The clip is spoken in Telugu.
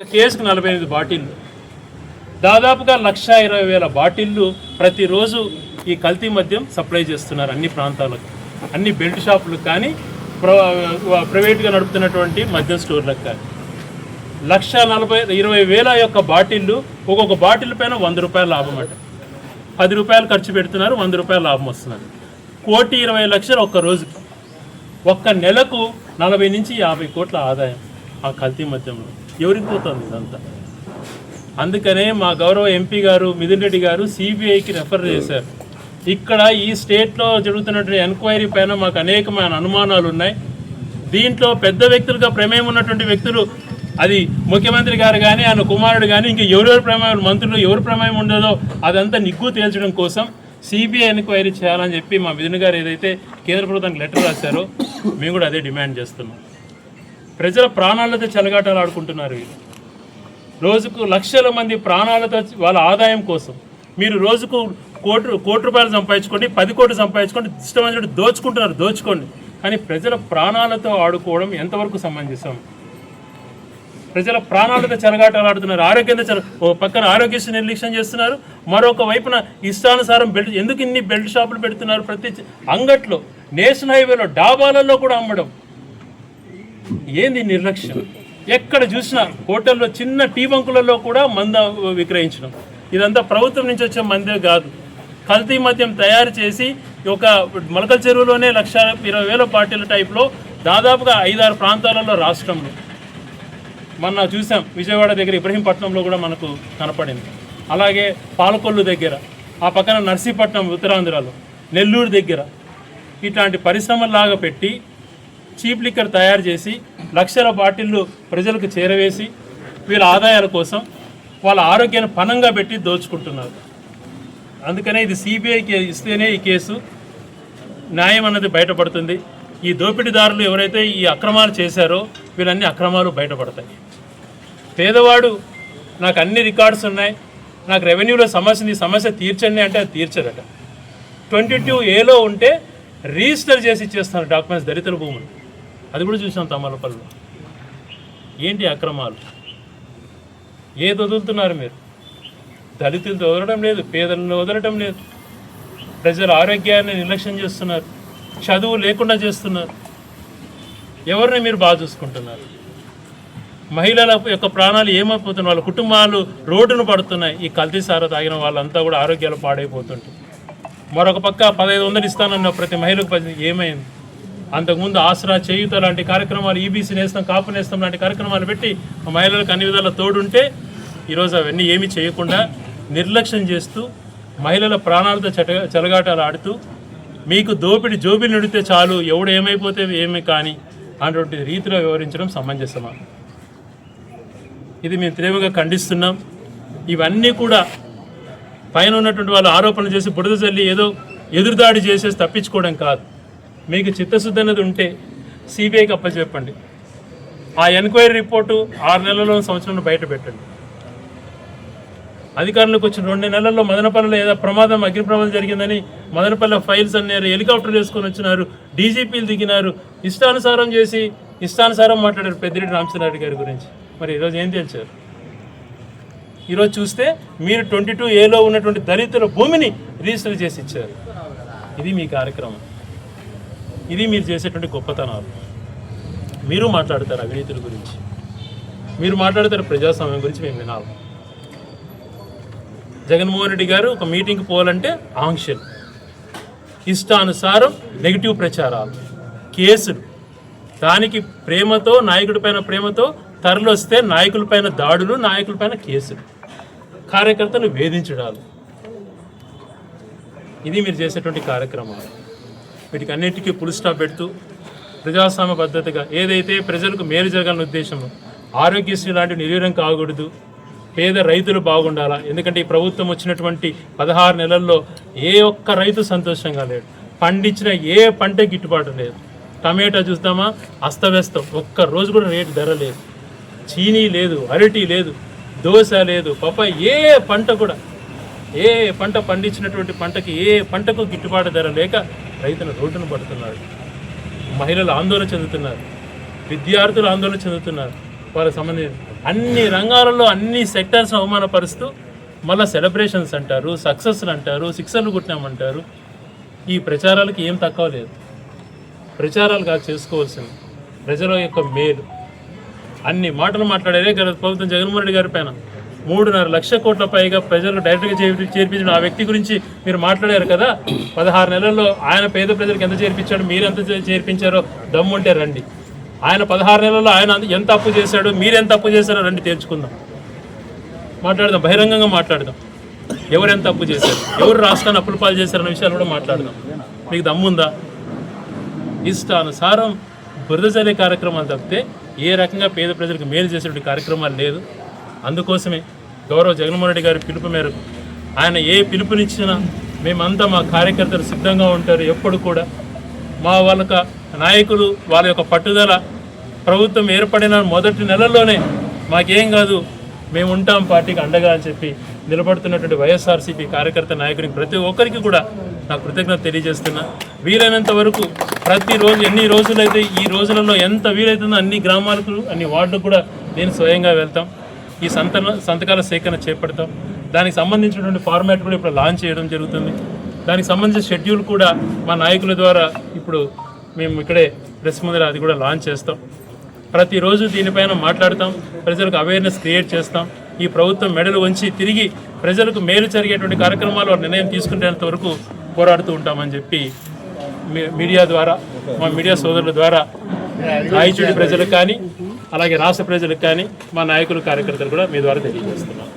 కేసుకు నలభై ఎనిమిది బాటిళ్ళు దాదాపుగా లక్ష ఇరవై వేల బాటిళ్ళు ప్రతిరోజు ఈ కల్తీ మద్యం సప్లై చేస్తున్నారు అన్ని ప్రాంతాలకు. అన్ని బెల్ట్ షాపులకు కానీ ప్ర ప్రైవేట్గా నడుపుతున్నటువంటి మద్యం స్టోర్లకు కానీ. లక్ష నలభై ఇరవై వేల యొక్క బాటిళ్ళు ఒక్కొక్క బాటిల్ పైన వంద రూపాయల లాభం అట. పది రూపాయలు ఖర్చు పెడుతున్నారు వంద రూపాయల లాభం వస్తున్నారు. కోటి ఇరవై లక్షలు ఒక్క రోజుకి. ఒక్క నెలకు నలభై నుంచి యాభై కోట్ల ఆదాయం ఆ కల్తీ మద్యంలో. ఎవరికి పోతుంది ఇదంతా? అందుకనే మా గౌరవ ఎంపీ గారు మిథున్ రెడ్డి గారు సిబిఐకి రెఫర్ చేశారు. ఇక్కడ ఈ స్టేట్లో జరుగుతున్నటువంటి ఎంక్వైరీ పైన మాకు అనేకమైన అనుమానాలు ఉన్నాయి. దీంట్లో పెద్ద వ్యక్తులుగా ప్రమేయం ఉన్నటువంటి వ్యక్తులు అది ముఖ్యమంత్రి గారు కానీ ఆయన కుమారుడు కానీ ఇంకా ఎవరెవరు ప్రమేయం మంత్రులు ఎవరు ప్రమేయం ఉండదో అదంతా నిగ్గు తేల్చడం కోసం సిబిఐ ఎంక్వైరీ చేయాలని చెప్పి మా మిథున్ గారు ఏదైతే కేంద్ర ప్రభుత్వానికి లెటర్ రాశారో మేము కూడా అదే డిమాండ్ చేస్తున్నాం. ప్రజల ప్రాణాలతో చెలగాటలు ఆడుకుంటున్నారు వీళ్ళు. రోజుకు లక్షల మంది ప్రాణాలతో వాళ్ళ ఆదాయం కోసం. మీరు రోజుకు కోటి కోటి రూపాయలు సంపాదించుకోండి పది కోట్లు సంపాదించుకోండి ఇష్టమైనట్టు దోచుకుంటున్నారు దోచుకోండి. కానీ ప్రజల ప్రాణాలతో ఆడుకోవడం ఎంతవరకు సమంజసం? ప్రజల ప్రాణాలతో చెలగాటలాడుతున్నారు ఆరోగ్యంతో చెల ఓ పక్కన ఆరోగ్యశ్రీ నిర్లక్ష్యం చేస్తున్నారు మరొక వైపున ఇష్టానుసారం బెల్ట్ ఎందుకు ఇన్ని బెల్ట్ షాపులు పెడుతున్నారు ప్రతి అంగట్లో? నేషనల్ హైవేలో డాబాలలో కూడా అమ్మడం. ఏంది నిర్లక్ష్యం? ఎక్కడ చూసినా హోటల్లో చిన్న టీ బంకులలో కూడా మంద విక్రయించడం. ఇదంతా ప్రభుత్వం నుంచి వచ్చే మందే కాదు. కల్తీ మద్యం తయారు చేసి ఒక మొలకల చెరువులోనే లక్ష ఇరవై వేల పార్టీల టైప్లో దాదాపుగా ఐదారు ప్రాంతాలలో రాష్ట్రంలో. మొన్న చూసాం విజయవాడ దగ్గర ఇబ్రహీంపట్నంలో కూడా మనకు కనపడింది. అలాగే పాలకొల్లు దగ్గర ఆ పక్కన నర్సీపట్నం ఉత్తరాంధ్రలో నెల్లూరు దగ్గర ఇట్లాంటి పరిశ్రమలాగా పెట్టి చీప్ లిక్కర్ తయారు చేసి లక్షల బాటిళ్ళు ప్రజలకు చేరవేసి వీళ్ళ ఆదాయాల కోసం వాళ్ళ ఆరోగ్యాన్ని పనంగా పెట్టి దోచుకుంటున్నారు. అందుకనే ఇది సిబిఐకి ఇస్తేనే ఈ కేసు న్యాయం అన్నది బయటపడుతుంది. ఈ దోపిడీదారులు ఎవరైతే ఈ అక్రమాలు చేశారో వీళ్ళన్ని అక్రమాలు బయటపడతాయి. పేదవాడు నాకు అన్ని రికార్డ్స్ ఉన్నాయి నాకు రెవెన్యూలో సమస్య ఉంది, సమస్య తీర్చండి అంటే అది తీర్చదట. ట్వంటీ టూ ఏలో ఉంటే రిజిస్టర్ చేసి ఇచ్చేస్తున్నారు డాక్యుమెంట్స్ దళితుల భూములు. అది కూడా చూసాం తమలపల్లిలో ఏంటి అక్రమాలు? ఏది వదులుతున్నారు మీరు? దళితులతో వదలడం లేదు పేదలను వదలడం లేదు. ప్రజల ఆరోగ్యాన్ని నిర్లక్ష్యం చేస్తున్నారు చదువు లేకుండా చేస్తున్నారు. ఎవరిని మీరు బాగా చూసుకుంటున్నారు? మహిళల యొక్క ప్రాణాలు ఏమైపోతున్నాయి? వాళ్ళ కుటుంబాలు రోడ్డును పడుతున్నాయి. ఈ కల్తీ సార తాగిన వాళ్ళంతా కూడా ఆరోగ్యాలు పాడైపోతుంటాయి. మరొక పక్క పదహైదు వందలు ఇస్తానన్న ప్రతి మహిళకు ఏమైంది? అంతకుముందు ఆసరా చేయుత లాంటి కార్యక్రమాలు ఈబీసీ నేస్తం కాపు నేస్తం లాంటి కార్యక్రమాలు పెట్టి మహిళలకు అన్ని విధాల తోడుంటే ఈరోజు అవన్నీ ఏమీ చేయకుండా నిర్లక్ష్యం చేస్తూ మహిళల ప్రాణాలతో చెట చెలగాటాలు ఆడుతూ మీకు దోపిడి జోబిలు నిడితే చాలు ఎవడు ఏమైపోతే ఏమి కానీ అటువంటి రీతిలో వివరించడం సమంజసమా? ఇది మేము తీవ్రంగా ఖండిస్తున్నాం. ఇవన్నీ కూడా పైన ఉన్నటువంటి వాళ్ళు ఆరోపణలు చేసి బుడద చల్లి ఏదో ఎదురుదాడి చేసేసి తప్పించుకోవడం కాదు. మీకు చిత్తశుద్ధి అనేది ఉంటే సిబిఐకి అప్పచెప్పండి. ఆ ఎంక్వైరీ రిపోర్టు ఆరు నెలల్లో సంవత్సరంలో బయట పెట్టండి. అధికారులకు వచ్చిన రెండు నెలల్లో మదనపల్లిలో ఏదో ప్రమాదం అగ్ని ప్రమాదం జరిగిందని మదనపల్లి ఫైల్స్ అన్నారు హెలికాప్టర్లు వేసుకొని వచ్చినారు డీజీపీలు దిగినారు ఇష్టానుసారం చేసి ఇష్టానుసారం మాట్లాడారు పెద్దిరెడ్డి రామచంద్రారెడ్డి గారి గురించి. మరి ఈరోజు ఏం తెలిసారు ఈరోజు చూస్తే మీరు ట్వంటీ టూ ఏలో ఉన్నటువంటి దళితుల భూమిని రిజిస్టర్ చేసి ఇచ్చారు. ఇది మీ కార్యక్రమం. ఇది మీరు చేసేటువంటి గొప్పతనాలు. మీరు మాట్లాడతారు అవినీతుల గురించి. మీరు మాట్లాడతారు ప్రజాస్వామ్యం గురించి మేము వినాలి. జగన్మోహన్ రెడ్డి గారు ఒక మీటింగ్కి పోవాలంటే ఆంక్షలు. ఇష్టానుసారం నెగిటివ్ ప్రచారాలు కేసులు. దానికి ప్రేమతో నాయకుడి పైన ప్రేమతో తరలొస్తే నాయకులపైన దాడులు నాయకులపైన కేసులు. కార్యకర్తను వేధించడాలు. ఇది మీరు చేసేటువంటి కార్యక్రమాలు. వీటికి అన్నిటికీ పుల్ స్టాప్ పెడుతూ ప్రజాస్వామ్య పద్ధతిగా ఏదైతే ప్రజలకు మేలు జరగాలని ఉద్దేశం ఆరోగ్యశ్రీ లాంటి నిర్వీర్యం కాకూడదు. పేద రైతులు బాగుండాలా? ఎందుకంటే ఈ ప్రభుత్వం వచ్చినటువంటి పదహారు నెలల్లో ఏ ఒక్క రైతు సంతోషంగా లేడు. పండించిన ఏ పంట గిట్టుబాటు లేదు. టమాటా చూస్తామా అస్తవ్యస్తం. ఒక్క రోజు కూడా రేటు ధర లేదు. చీనీ లేదు అరటి లేదు దోశ లేదు పప్ప ఏ పంట కూడా ఏ పంట పండించినటువంటి పంటకి ఏ పంటకు గిట్టుబాటు ధర లేక రైతులు రోడ్డును పడుతున్నాడు మహిళలు ఆందోళన చెందుతున్నారు. విద్యార్థులు ఆందోళన చెందుతున్నారు. వాళ్ళకి సంబంధించి అన్ని రంగాలలో అన్ని సెక్టర్స్ అవమానపరుస్తూ మళ్ళీ సెలబ్రేషన్స్ అంటారు సక్సెస్లు అంటారు శిక్షలు కుట్టినామంటారు. ఈ ప్రచారాలకి ఏం తక్కువ లేదు. ప్రచారాలు కాదు చేసుకోవాల్సింది. ప్రజల యొక్క మేలు. అన్ని మాటలు మాట్లాడారే గత ప్రభుత్వం జగన్మోహన్ రెడ్డి గారి పైన. మూడున్నర లక్ష కోట్ల పైగా ప్రజలకు డైరెక్ట్గా చేర్పి చేర్పించిన ఆ వ్యక్తి గురించి మీరు మాట్లాడారు కదా. పదహారు నెలల్లో ఆయన పేద ప్రజలకు ఎంత చేర్పించాడు మీరు ఎంత చేర్పించారో దమ్ముంటే రండి. ఆయన పదహారు నెలల్లో ఆయన అంత- ఎంత అప్పు చేశాడు మీరు ఎంత అప్పు చేశారో రండి తేల్చుకుందాం. మాట్లాడదాం బహిరంగంగా మాట్లాడదాం. ఎవరు ఎంత అప్పు చేశారు ఎవరు రాష్ట్రాన్ని అప్పుల పాలు చేశారన్న విషయాలు కూడా మాట్లాడదాం. మీకు దమ్ముందా? ఇష్టానుసారం బురద కార్యక్రమాలు తప్పితే ఏ రకంగా పేద ప్రజలకు మేలు చేసేటువంటి కార్యక్రమాలు లేదు. అందుకోసమే గౌరవ జగన్మోహన్ రెడ్డి గారి పిలుపు మేరకు ఆయన ఏ పిలుపునిచ్చినా మేమంతా మా కార్యకర్తలు సిద్ధంగా ఉంటారు ఎప్పుడు కూడా. మా వాళ్ళ నాయకులు వాళ్ళ యొక్క పట్టుదల ప్రభుత్వం ఏర్పడిన మొదటి నెలల్లోనే మాకేం కాదు మేము ఉంటాం పార్టీకి అండగా అని చెప్పి నిలబడుతున్నటువంటి వైఎస్ఆర్సీపీ కార్యకర్త నాయకుడికి ప్రతి ఒక్కరికి కూడా నా కృతజ్ఞత తెలియజేస్తున్నా. వీలైనంత వరకు ప్రతిరోజు ఎన్ని రోజులైతే ఈ రోజులలో ఎంత వీలైతుందో అన్ని గ్రామాలకు అన్ని వార్డులకు కూడా నేను స్వయంగా వెళ్తాం. ఈ సంతన సంతకాల సేకరణ చేపడతాం. దానికి సంబంధించినటువంటి ఫార్మాట్ కూడా ఇప్పుడు లాంచ్ చేయడం జరుగుతుంది. దానికి సంబంధించిన షెడ్యూల్ కూడా మా నాయకుల ద్వారా ఇప్పుడు మేము ఇక్కడే ప్రెస్ ముందర అది కూడా లాంచ్ చేస్తాం. ప్రతిరోజు దీనిపైన మాట్లాడతాం. ప్రజలకు అవేర్నెస్ క్రియేట్ చేస్తాం. ఈ ప్రభుత్వం మెడలు వంచి తిరిగి ప్రజలకు మేలు జరిగేటువంటి కార్యక్రమాలు నిర్ణయం తీసుకునేంత వరకు పోరాడుతూ ఉంటామని చెప్పి మీ- మీడియా ద్వారా మా మీడియా సోదరుల ద్వారా రాయచూడి ప్రజలకు కానీ అలాగే రాష్ట్ర ప్రజలకు కానీ మా నాయకులు కార్యకర్తలు కూడా మీ ద్వారా తెలియజేస్తున్నాం.